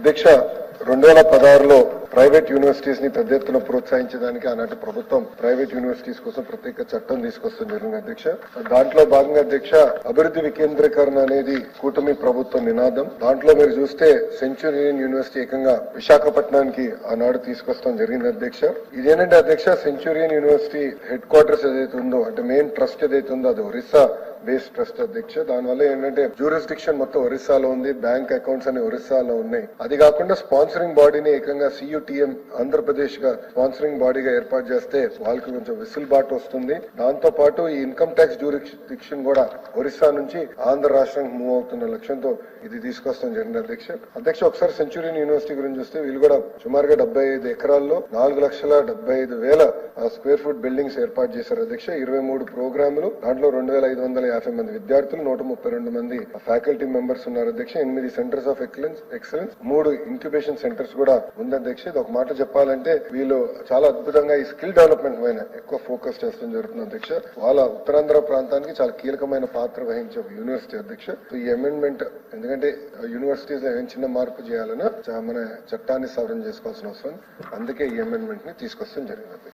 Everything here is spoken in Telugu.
అధ్యక్ష రెండు వేల పదహారులో ప్రైవేట్ యూనివర్సిటీస్ని పెద్ద ఎత్తున ప్రోత్సహించడానికి ఆనాటి ప్రభుత్వం ప్రైవేట్ యూనివర్సిటీస్ కోసం ప్రత్యేక చట్టం తీసుకొస్తుంది అధ్యక్ష. దాంట్లో భాగంగా అధ్యక్ష అభివృద్ధి వికేంద్రీకరణ అనేది కూటమి ప్రభుత్వం నినాదం. దాంట్లో మీరు చూస్తే సెంచురియన్ యూనివర్సిటీ ఏకంగా విశాఖపట్నానికి ఆనాడు తీసుకొస్తాం జరిగింది అధ్యక్ష. ఇదేనంటే అధ్యక్ష సెంచురియన్ యూనివర్సిటీ హెడ్ క్వార్టర్స్ ఏదైతే ఉందో అంటే మెయిన్ ట్రస్ట్ ఏదైతే ఉందో అది ఒరిస్సా బేస్ ట్రస్ట్ అధ్యక్ష. దానివల్ల ఏంటంటే జ్యూరిస్డిక్షన్ మొత్తం ఒరిస్సాలో ఉంది బ్యాంక్ అకౌంట్స్ అనే ఒరిస్సాలో ఉన్నాయి. అది కాకుండా స్పాన్సరింగ్ బాడీని ఏకంగా సియుటిఎం ఆంధ్రప్రదేశ్గా స్పాన్సరింగ్ బాడీగా ఏర్పాటు చేస్తే వాళ్ళకి కొంచెం విసులుబాటు వస్తుంది. దాంతో పాటు ఈ ఇన్కమ్ ట్యాక్స్ జ్యూరిక్షన్ కూడా ఒరిస్సా నుంచి ఆంధ్ర రాష్ట్రానికి మూవ్ అవుతున్న లక్ష్యంతో ఇది తీసుకొస్తాం జరిగింది అధ్యక్ష. అధ్యక్ష ఒకసారి సెంచురియన్ యూనివర్సిటీ గురించి చూస్తే వీళ్ళు కూడా సుమారుగా డెబ్బై ఐదు ఎకరాల్లో నాలుగు లక్షల డెబ్బై ఐదు వేల స్క్వేర్ ఫుట్ బిల్డింగ్స్ ఏర్పాటు చేశారు అధ్యక్ష. ఇరవై మూడు ప్రోగ్రాములు దాంట్లో రెండు వేల ఐదు వందల యాభై మంది విద్యార్థులు నూట ముప్పై రెండు మంది ఫ్యాకల్టీ మెంబర్స్ ఉన్నారు అధ్యక్ష. ఎనిమిది సెంటర్స్ ఆఫ్ ఎక్సలెన్స్ ఎక్సలెన్స్ మూడు ఇంక్యుబేషన్ సెంటర్స్ కూడా ఉందని అధ్యక్ష ఇది ఒక మాట చెప్పాలంటే వీళ్ళు చాలా అద్భుతంగా ఈ స్కిల్ డెవలప్మెంట్ పైన ఎక్కువ ఫోకస్ చేస్తూ జరుగుతుంది అధ్యక్ష. వాళ్ళ ఉత్తరాంధ్ర ప్రాంతానికి చాలా కీలకమైన పాత్ర వహించే యూనివర్సిటీ అధ్యక్ష. ఈ అమెండ్మెంట్ ఎందుకంటే యూనివర్సిటీస్లో ఏం చిన్న మార్పు చేయాలన్నా చా- మన చట్టాన్ని సవరణ చేసుకోవాల్సిన అవసరం. అందుకే ఈ అమెండ్మెంట్ని తీసుకొస్తాం జరిగింది